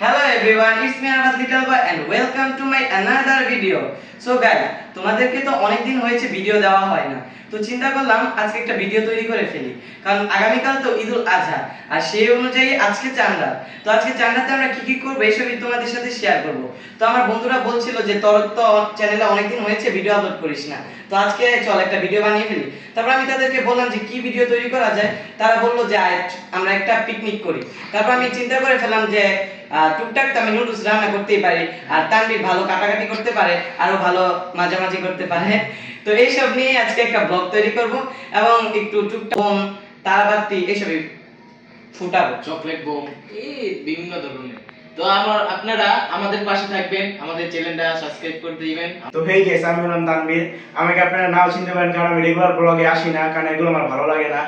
হেলা everyone, it's me Armad Little Boy and welcome to my another video. So guys, তোমাদেরকে তো অনেক দিন হয়েছে ভিডিও দেওয়া হয় না। তো চিন্তা করলাম আজকে একটা ভিডিও তৈরি করে ফেলি। কারণ আগামীকাল তো ঈদুল আজহা আর সেই অনুযায়ী আজকে চান্দা তো আজকে চান্দাতে আমরা কি কি করব এইসবই তোমাদের সাথে শেয়ার করব। তো আমার বন্ধুরা বলছিল যে তোর তো চ্যানেলে অনেকদিন হয়েছে ভিডিও আপলোড করিস না। তো আজকে চল একটা ভিডিও বানিয়ে ফেলি। তারপর আমি তাদেরকে বললাম যে কি ভিডিও তৈরি করা যায়? তারা বলল যে আমরা একটা পিকনিক করি। তারপর আমি চিন্তা করে ফেললাম যে টুকটাক আমি নুডলস রান্না করতেই পারি, আর তানবির ভালো কাটাকাটি করতে পারে আরও ভালো মাঝামাঝি করতে পারে। তো এইসব নিয়ে আজকে একটা ব্লগ তৈরি করব, এবং একটু টুকটাক তারাবাতি এসবই ফুটাবো। চকলেট বোম, এই বিভিন্ন ধরনের। তো আমার আপনারা আমাদের পাশে থাকবেন, আমাদের চ্যানেলটা সাবস্ক্রাইব করে দিবেন। তো হেই গেস আমি হলাম তানভীর। আমাকে আপনারা নাও চিনতে পারেন, কারণ আমি রেগুলার ব্লগে আসি না, কারণ এগুলো আমার ভালো লাগে না।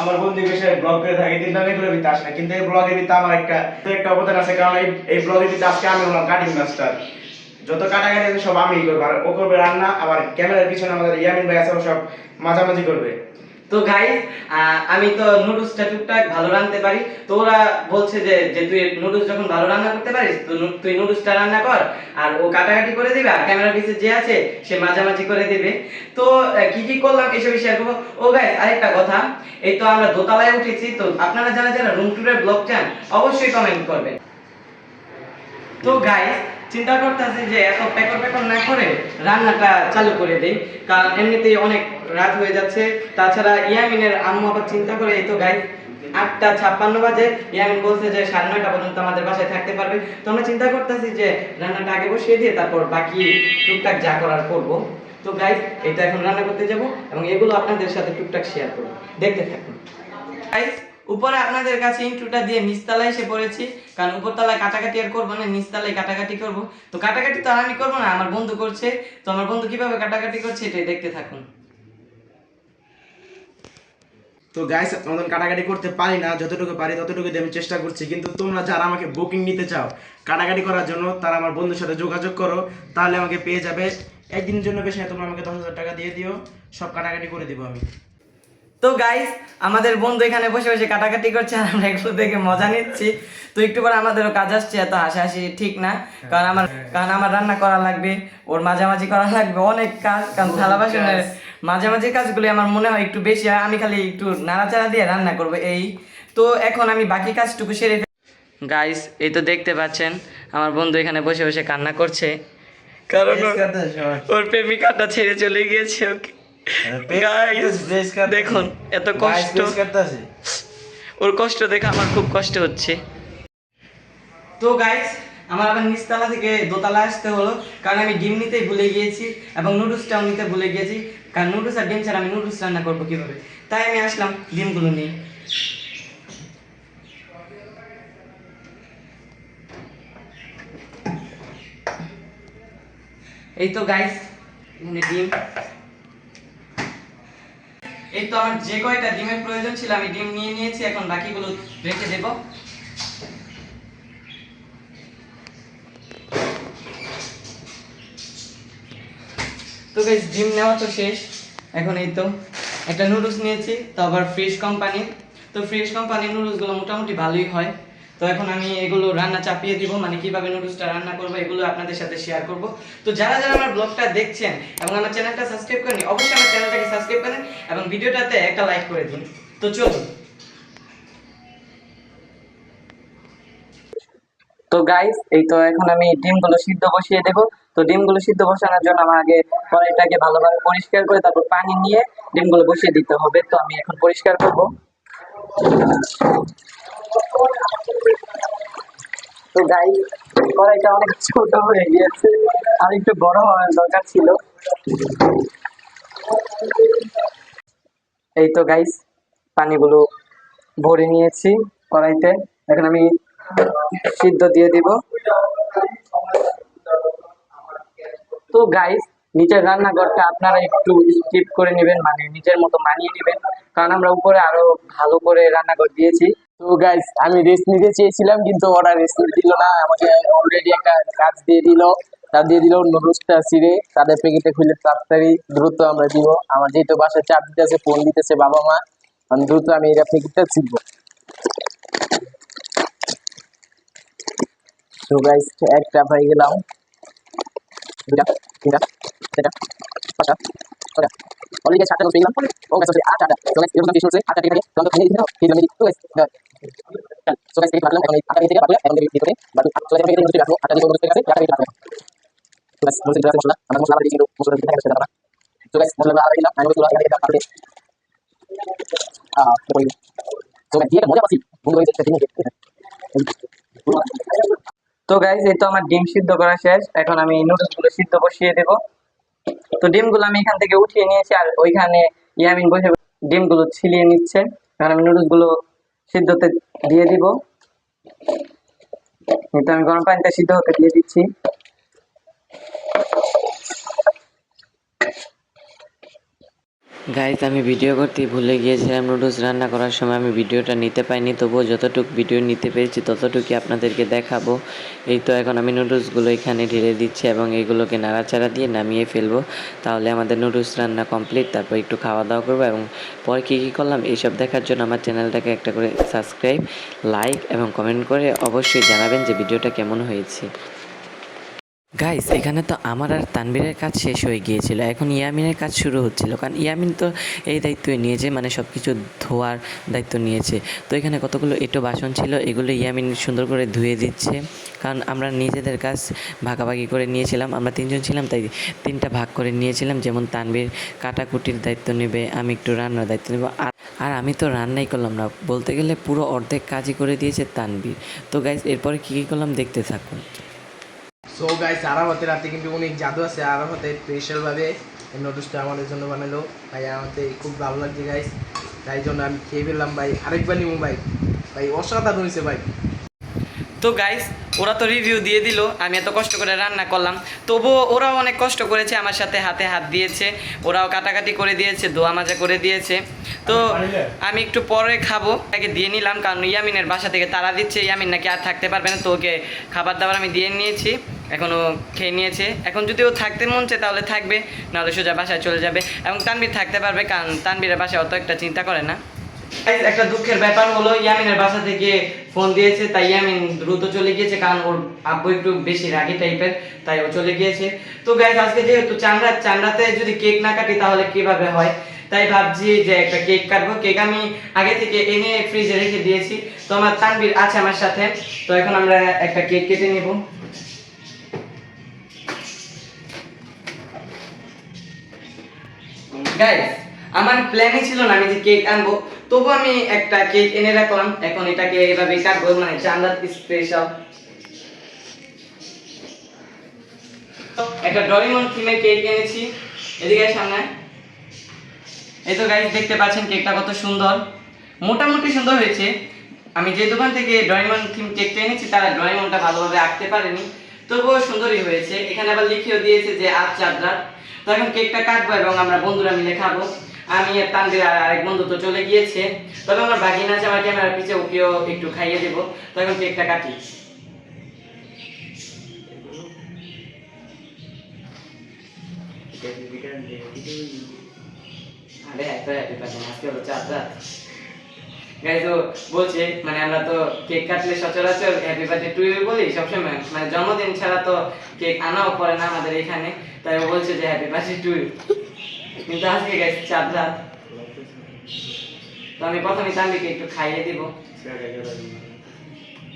আমার বন্ধু বিষয়ে ব্লগ করে থাকে, কিন্তু আমি এগুলো ভিতরে আসি না। কিন্তু এই ব্লগের ভিতরে আমার একটা একটা অবদান আছে, কারণ এই এই ব্লগের ভিতরে আজকে আমি হলাম কাটিং মাস্টার যত কাটাকাটি আছে সব আমিই করব, আর ও করবে রান্না, আবার ক্যামেরার পিছনে আমাদের ইয়ামিন ভাই আছে সব মাঝামাঝি করবে। তো গাইস আমি তো নুডলসটা টুকটাক ভালো রাঁধতে পারি। তো ওরা বলছে যে যে তুই নুডলস যখন ভালো রান্না করতে পারিস, তো তুই নুডলসটা রান্না কর, আর ও কাটাকাটি করে দিবে, আর ক্যামেরার পিছে যে আছে, সে মাঝামাঝি করে দিবে। তো কি কি করলাম এসব শেয়ার করব ও গাইস আরেকটা কথা, এই তো আমরা দোতলায় উঠেছি, তো আপনারা যারা যারা রুম টুরের ব্লগ চান, অবশ্যই কমেন্ট করবেন। তো গাইস চিন্তা করতেছি যে এত প্যাকর প্যাকর না করে রান্নাটা চালু করে দেই। কারণ এমনিতেই অনেক রাত হয়ে যাচ্ছে। তাছাড়া ইয়ামিনের আম্মু আবার চিন্তা করে, এই তো গাইস আটটা ছাপ্পান্ন বাজে। ইয়ামিন বলছে যে সাড়ে নয়টা পর্যন্ত আমাদের বাসায় থাকতে পারবে। তো আমরা চিন্তা করতেছি যে রান্নাটা আগে বসিয়ে দিয়ে তারপর বাকি টুকটাক যা করার করব। তো গাইস এটা এখন রান্না করতে যাব এবং এগুলো আপনাদের সাথে টুকটাক শেয়ার করব। দেখতে থাকুন। গাইস উপরে আপনাদের কাছে ইন্টুটা দিয়ে নিচতলায় এসে পড়েছি, কারণ উপরতলায় কাটাকাটি আর করব না, নিচতলায় কাটাকাটি করব। তো কাটাকাটি তো আর আমি করব না, আমার বন্ধু করছে। তো আমার বন্ধু কীভাবে কাটাকাটি করছে এটাই দেখতে থাকুন। তো গাইস আমাদের কাটাকাটি করতে পারি না, যতটুকু পারি ততটুকু আমি চেষ্টা করছি, কিন্তু তোমরা যারা আমাকে বুকিং নিতে চাও, কাটাকাটি করার জন্য, তারা আমার বন্ধুর সাথে যোগাযোগ করো, তাহলে আমাকে পেয়ে যাবে। একদিনের জন্য বেশি তোমরা আমাকে দশ হাজার টাকা দিয়ে দিও, সব কাটাকাটি করে দিব আমি। তো গাইস আমাদের বন্ধু এখানে বসে বসে কাটাকাটি করছে আর আমরা একটু দেখে মজা নিচ্ছি। তো একটু পরে আমাদেরও কাজ আসছে এত হাসাহাসি ঠিক না। কারণ আমার কারণ আমার রান্না করা লাগবে ওর মাঝামাঝি করা লাগবে অনেক কাজ। কারণ থালা বাসনের মাঝামাঝি কাজগুলি আমার মনে হয় একটু বেশি হয়। আমি খালি একটু নাড়াচাড়া দিয়ে রান্না করব এই। তো এখন আমি বাকি কাজটুকু সেরে গাইস এই তো দেখতে পাচ্ছেন আমার বন্ধু এখানে বসে বসে কান্না করছে। কারণ ওর- প্রেমিকাটা ছেড়ে চলে গিয়েছে ওকে। দেখুন এত কষ্ট। ওর কষ্ট দেখে আমার খুব কষ্ট হচ্ছে। তো গাইস আমার আবার নিচতলা থেকে দোতলা আসতে হলো কারণ আমি ডিম নিতেই ভুলে গিয়েছি এবং নুডলসটাও নিতে ভুলে গিয়েছি। কারণ নুডলস আর ডিম ছাড়া আমি নুডলস রান্না করব কীভাবে? তাই আমি আসলাম ডিমগুলো নিয়ে। এই তো গাইস এখানে ডিম। এই তো আমার যে কয়টা ডিমের প্রয়োজন ছিল, আমি ডিম নিয়ে নিয়েছি, এখন বাকিগুলো রেখে দেব। তো গাইস ডিম নেওয়া তো শেষ। এখন এই তো একটা নুডলস নিয়েছি, তো আবার ফ্রেশ কোম্পানি তো ফ্রেশ কোম্পানির নুডলসগুলো মোটামুটি ভালোই হয়। তো এখন আমি এগুলো রান্না চাপিয়ে দিব মানে কীভাবে নুডলসটা রান্না করব এগুলো আপনাদের সাথে শেয়ার করব। তো যারা যারা আমার ব্লগটা দেখছেন এবং আমার চ্যানেলটা সাবস্ক্রাইব করেনি অবশ্যই আমার চ্যানেলটাকে সাবস্ক্রাইব করেন এবং ভিডিওটাতে একটা লাইক করে দিন। তো চলুন। তো গাইস এই তো এখন আমি ডিমগুলো সিদ্ধ বসিয়ে দেব। তো ডিমগুলো সিদ্ধ বসানোর জন্য আমার আগে কড়াইটাকে ভালোভাবে পরিষ্কার করে তারপর পানি নিয়ে ডিমগুলো বসিয়ে দিতে হবে। তো আমি এখন পরিষ্কার করব। তো গাইস কড়াইটা অনেক ছোট হয়ে গিয়েছে, আর একটু বড় হওয়ার দরকার ছিল। এই তো গাইস পানিগুলো ভরে নিয়েছি কড়াইতে। এখন আমি সিদ্ধ দিয়ে দিব। তো গাইস নিচের রান্নাঘরটা আপনারা একটু স্কিপ করে নেবেন মানে নিজের মতো মানিয়ে নেবেন। কারণ আমরা উপরে আরও ভালো করে রান্নাঘর দিয়েছি। তো গাইস আমি রেস্ট নিতে চেয়েছিলাম, কিন্তু ওরা রেস্ট দিল না। আমাকে অলরেডি একটা কাজ দিয়ে দিল। তা দিয়ে দিল নুডলসটা ছিঁড়ে তাদের প্যাকেটে খুলে তাড়াতাড়ি দ্রুত আমরা দিব। আমার যেহেতু বাসায় চাপ দিতেছে ফোন দিতেছে বাবা মা দ্রুত আমি এটা প্যাকেটটা ছিড়বো। তো গাইস একটা পাই গেলাম। দুটা তিনটা চারটা পাঁচটা ছটা অলরেডি সাতটা তো পেলাম ও গাইস সরি আটটা তো গাইস এরকম কিছু হচ্ছে? আটটা থেকে তো খেয়ে দিতে খেয়ে দিলাম। তো গাইস তো গাইস এখন এই আটটা থেকে এখন এই ভিতরে বাকি তো গাইস এই ভিতরে রাখো আটটা থেকে বসে গেছে আটটা থেকে রাখো তো গাইস দিতে মশলা আমরা মশলা দিয়ে দিই মশলা সেটা তো গাইস মশলা দিলাম আমি মশলা দিলাম তো গাইস দিয়ে মজা বন্ধু গাইস সেটা নিয়ে তো গাইজ এই তো আমার ডিম সিদ্ধ করা শেষ। এখন আমি নুডলসগুলো সিদ্ধ বসিয়ে দেব। তো ডিমগুলো আমি এখান থেকে উঠিয়ে নিয়েছি, আর ওইখানে ইয়ামিন বসে ডিমগুলো ছিলিয়ে নিচ্ছে। এখন আমি নুডলসগুলো সিদ্ধতে দিয়ে দিব। এটা আমি গরম পানিতে সিদ্ধ হতে দিয়ে দিচ্ছি। গাইজ আমি ভিডিও করতে ভুলে গিয়েছিলাম নুডলস রান্না করার সময় আমি ভিডিওটা নিতে পাইনি, তবুও যতটুকু ভিডিও নিতে পেরেছি ততটুকুই আপনাদেরকে দেখাবো। এই তো এখন আমি নুডলসগুলো এখানে ঢেলে দিচ্ছি এবং এগুলোকে নাড়াচাড়া দিয়ে নামিয়ে ফেলব। তাহলে আমাদের নুডলস রান্না কমপ্লিট তারপর একটু খাওয়া দাওয়া করব এবং পরে কী কী করলাম, এইসব দেখার জন্য আমার চ্যানেলটাকে একটা করে সাবস্ক্রাইব লাইক এবং কমেন্ট করে অবশ্যই জানাবেন যে ভিডিওটা কেমন হয়েছে। গাইস এখানে তো আমার আর তানবীরের কাজ শেষ হয়ে গিয়েছিল। এখন ইয়ামিনের কাজ শুরু হচ্ছিল। কারণ ইয়ামিন তো এই দায়িত্বই নিয়েছে মানে সব কিছু ধোয়ার দায়িত্ব নিয়েছে। তো এখানে কতগুলো এটো বাসন ছিল, এগুলো ইয়ামিন সুন্দর করে ধুয়ে দিচ্ছে। কারণ আমরা নিজেদের কাজ ভাগাভাগি করে নিয়েছিলাম, আমরা তিনজন ছিলাম, তাই তিনটা ভাগ করে নিয়েছিলাম। যেমন তানবীর কাটাকুটির দায়িত্ব নেবে, আমি একটু রান্নার দায়িত্ব নেব। আর আর আমি তো রান্নাই করলাম না। বলতে গেলে পুরো অর্ধেক কাজই করে দিয়েছে তানবীর তো গাইস এরপরে কী কী করলাম দেখতে থাকুন। সো গাইস আরাফাতের রাতে কিন্তু অনেক জাদু আছে। আরাফাতের স্পেশাল ভাবে এই নোটসটা আমাদের জন্য বানালো। ভাই আমাদের খুব ভালো লাগছে গাইস তাই জন্য আমি খেয়ে ফেললাম, ভাই। আরেকবার নিবো ভাই। ভাই, অসাধারণ হয়েছে, ভাই। তো গাইস ওরা তো রিভিউ দিয়ে দিল আমি এত কষ্ট করে রান্না করলাম। তবুও ওরাও অনেক কষ্ট করেছে আমার সাথে হাতে হাত দিয়েছে ওরাও কাটাকাটি করে দিয়েছে দোয়া মাজা করে দিয়েছে। তো আমি একটু পরে খাব তাকে দিয়ে নিলাম কারণ ইয়ামিনের বাসা থেকে তারা দিচ্ছে ইয়ামিন নাকি আর থাকতে পারবে না তো ওকে খাবার দাবার আমি দিয়ে নিয়েছি এখন ও খেয়ে নিয়েছে। এখন যদি ও থাকতে মন চায় তাহলে থাকবে নাহলে সোজা বাসায় চলে যাবে। এবং তানবীর থাকতে পারবে কারণ তানবীরের বাসায় অত একটা চিন্তা করে না। একটা দুঃখের ব্যাপার হলো, ইয়ামিনের বাসা থেকে ফোন দিয়েছে, তাই ইয়ামিন দ্রুত চলে গিয়েছে, কারণ ওর আব্বু একটু বেশি রাগি টাইপের, তাই ও চলে গিয়েছে। তো গাইজ আজকে যেহেতু চান্ডা চান্ডাতে যদি কেক না কাটি, তাহলে কীভাবে হয়? তাই ভাবছি যে একটা কেক কাটবো। কেক আমি আগে থেকে এনে ফ্রিজে রেখে দিয়েছি। তো আমার তানবীর আছে আমার সাথে। তো এখন আমরা একটা কেক কেটে নিব। গাইজ আমার প্ল্যানই ছিল না আমি যে কেক আনব। তবু আমি একটা কেক এনে রাখলাম। এখন এটাকে এভাবে কাটবো মানে চান্দার স্পেশাল একটা ডরিমন থিমের কেক এনেছি। এদিকে সামনে। এই তো গাইজ দেখতে পাচ্ছেন কেকটা কত সুন্দর। মোটামুটি সুন্দর হয়েছে। আমি যে দোকান থেকে ডরিমন থিম কেকটা এনেছি, তারা ডরিমনটা ভালোভাবে আঁকতে পারেনি। তবুও সুন্দরই হয়েছে। এখানে আবার লিখেও দিয়েছে যে আজ চাঁদ তো এখন কেকটা কাটবো এবং আমরা বন্ধুরা মিলে খাব। আমি আর তানভীর আর আরেক বন্ধু তো চলে গিয়েছে। তবে আমার বাকি না আছে, আমার ক্যামেরার পিছে, ওকেও একটু খাইয়ে দেবো। তো এখন কেকটা কাটি। মানে আমরা তো কেক কাটলে সচরাচর হ্যাপি বার্থডে টু ইউ বলি সবসময়। মানে জন্মদিন ছাড়া তো কেক আনাও পড়ে না আমাদের এখানে। তাই বলছে যে হ্যাপি বার্থডে টু কিন্তু আজকে গেছে চাঁদ রাত। তো আমি প্রথমে তানবিকে একটু খাইয়ে দিব।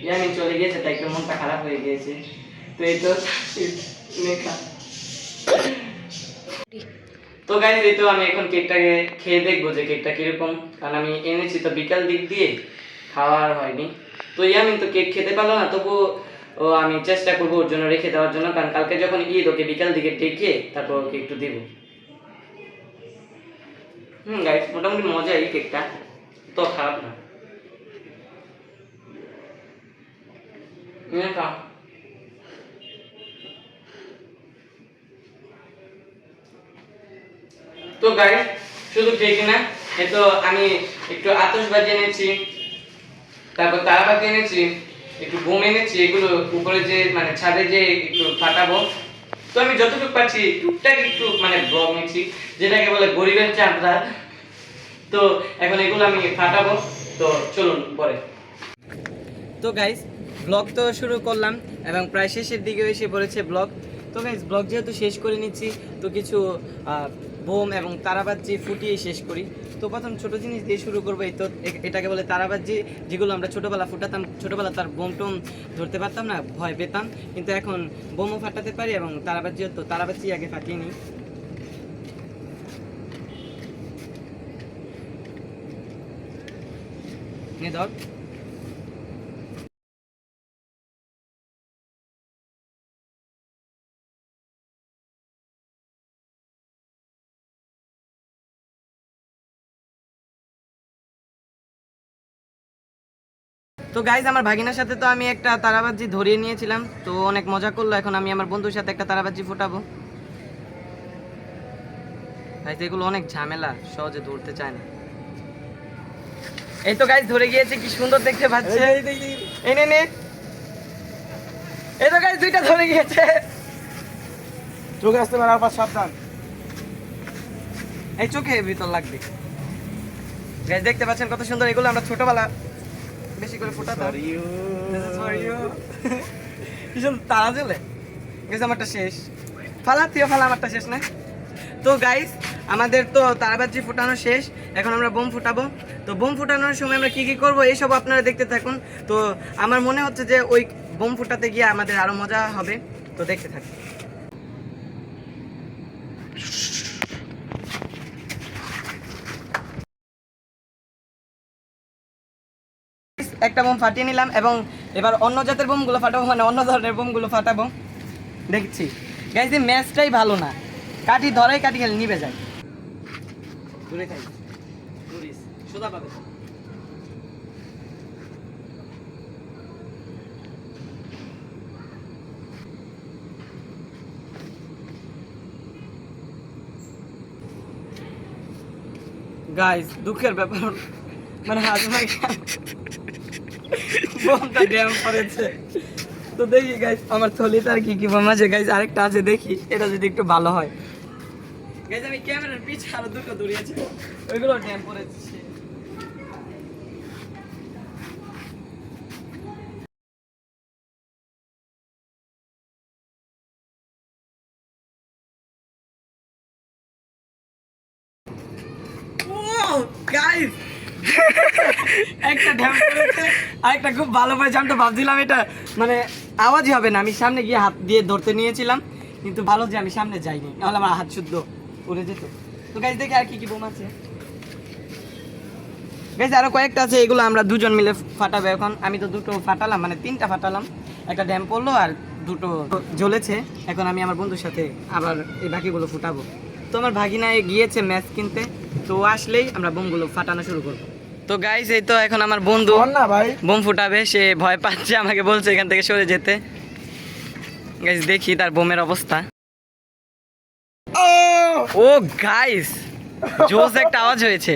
ইয়ামিন চলে গিয়েছে, তাই একটু মনটা খারাপ হয়ে গিয়েছে। তো এই তো তো গাইজ এই তো আমি এখন কেকটাকে খেয়ে দেখব যে কেকটা কীরকম। কারণ আমি এনেছি তো বিকাল দিক দিয়ে, খাওয়ার হয়নি। তো ইয়ামিন তো কেক খেতে পারল না তবু ও আমি চেষ্টা করব ওর জন্য রেখে দেওয়ার জন্য। কারণ কালকে যখন ঈদ, ওকে বিকাল দিকে ডেকে তারপর ওকে একটু দিব। হুম গাইজ মোটামুটি মজাই কেকটা তো খারাপ না। তো গাইস শুধু কেক না, এ তো আমি একটু আতশবাজি এনেছি, তারপর তারাবাতি এনেছি, একটু বোম এনেছি, এগুলো উপরে যে মানে ছাদে যে একটু ফাটাবো তো আমি যতটুকু পাচ্ছি টুকটাক একটু মানে ব্লগ নিচ্ছি, যেটাকে বলে গরিবের চাঁদরা তো এখন এগুলো আমি ফাটাবো। তো চলুন, পরে। তো গাইস ব্লগ তো শুরু করলাম এবং প্রায় শেষের দিকে এসে পড়েছে ব্লগ তো গাইজ ব্লগ যেহেতু শেষ করে নিচ্ছি, তো কিছু বোম এবং তারাবাজি ফুটিয়ে শেষ করি। তো প্রথম ছোট জিনিস দিয়ে শুরু করব, এই তো এটাকে বলে তারাবাজি, যেগুলো আমরা ছোটোবেলা ফুটাতাম। ছোটোবেলা তার বোম টোম ধরতে পারতাম না, ভয় পেতাম। কিন্তু এখন বোমও ফাটাতে পারি এবং তারাবাজিও তো তারাবাজি আগে ফাটিয়ে নিই। ধর। তো গাইজ আমার ভাগিনার সাথে তো আমি একটা তারাবাজি ধরিয়ে নিয়েছিলাম। তো অনেক মজা করল এখন আমি আমার বন্ধুর সাথে একটা তারাবাজি ফোটাবো। গাইজ এগুলো অনেক ঝামেলা সহজে ধরতে চায় না। এই তো গাইজ ধরে গিয়েছে কি সুন্দর দেখতে পাচ্ছে। এই নে এই তো গাইজ দুইটা ধরে গিয়েছে। চোখে আসতে পারে পাঁচ সাবধান। এই চোখে ভিতর লাগবে। গাইজ দেখতে পাচ্ছেন কত সুন্দর এগুলো আমরা ছোটবেলা বেশি করে ফোটাতাম। ভীষণ তারা জ্বলে। গেছে আমারটা শেষ। ফালা তুইও ফালা আমারটা শেষ না? তো গাইস আমাদের তো তারাবাজি ফুটানো শেষ। এখন আমরা বোম ফুটাবো। তো বোম ফুটানোর সময় আমরা কি কি করব এইসব আপনারা দেখতে থাকুন। তো আমার মনে হচ্ছে যে ওই বোম ফুটাতে গিয়ে আমাদের আরও মজা হবে। তো দেখতে থাকুন। একটা বোম ফাটিয়ে নিলাম এবং এবার অন্য জাতের বোমগুলো ফাটাবো মানে অন্য ধরনের বোমগুলো ফাটাবো। দেখছি। গাইজ এই ম্যাচটাই ভালো না। কাঠি ধরাই কাঠি গেলে নিবে যায়। দূরে খাই সোজা পাবে। গাইজ দুঃখের ব্যাপার। মানে হাজমাই তো দেখি গাইজ আমার থলিতে আর কি কি বোম আছে? গাইজ আরেকটা আছে, দেখি। এটা যদি একটু ভালো হয়। গাইজ আমি ক্যামেরার পিছে আরও দুটো দৌড়িয়েছি ওইগুলো ড্যাম করেছে একটা ড্যাম করেছে। আরেকটা খুব ভালো পায় জানতো ভাবছিলাম এটা মানে আওয়াজই হবে না। আমি সামনে গিয়ে হাত দিয়ে ধরতে নিয়েছিলাম, কিন্তু ভালো যে আমি সামনে যাইনি, নাহলে আমার হাত শুদ্ধ উড়ে যেত। তো গাইজ দেখে আর কি কি বোম আছে। গাইজ আরও কয়েকটা আছে, এগুলো আমরা দুজন মিলে ফাটাবো এখন। আমি তো দুটো ফাটালাম মানে তিনটা ফাটালাম। একটা ড্যাম পড়ল আর দুটো জ্বলেছে। এখন আমি আমার বন্ধুর সাথে আবার এই বাকিগুলো ফুটাবো। তো আমার ভাগিনায় গিয়েছে ম্যাচ কিনতে, তো আসলেই আমরা বোমগুলো ফাটানো শুরু করব। তো গাইস এই তো এখন আমার বন্ধু। না ভাই। বোম ফুটাবে সে ভয় পাচ্ছে আমাকে বলছে এখান থেকে সরে যেতে। গাইস দেখি তার বোমের অবস্থা। ও গাইস জোস একটা আওয়াজ হয়েছে।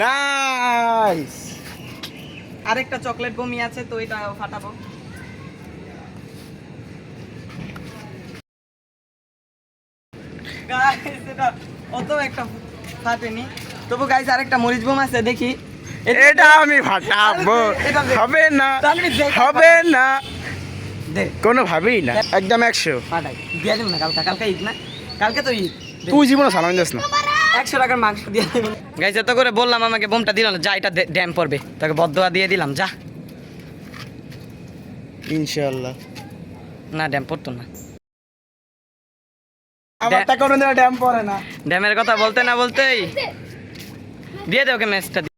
নাইস আরেকটা চকলেট বমি আছে তো এটা ফাটাবো। এটা অত একটা ফাটেনি। তবু গাইস আরেকটা মরিচ বোম আছে দেখি। এটা আমি ফাটাবো। হবে না। হবে না। দে কোনো ভাবেই না। একদম একশো। ফাটাই। দিয়ে দেবো না কালকে। কালকে ঈদ না? কালকে তো ঈদ। তুই জীবনে সালাম যাস না। একশো টাকার মাংস দিয়ে গাইজ এত করে বললাম আমাকে বোমটা দিল না। যা এটা ড্যাম পড়বে। তাকে বদয়া দিয়ে দিলাম যা। ইনশাল্লাহ না ড্যাম পড়তো না। ড্যামের কথা বলতে না বলতেই। দিয়ে দে ওকে ম্যাচটা।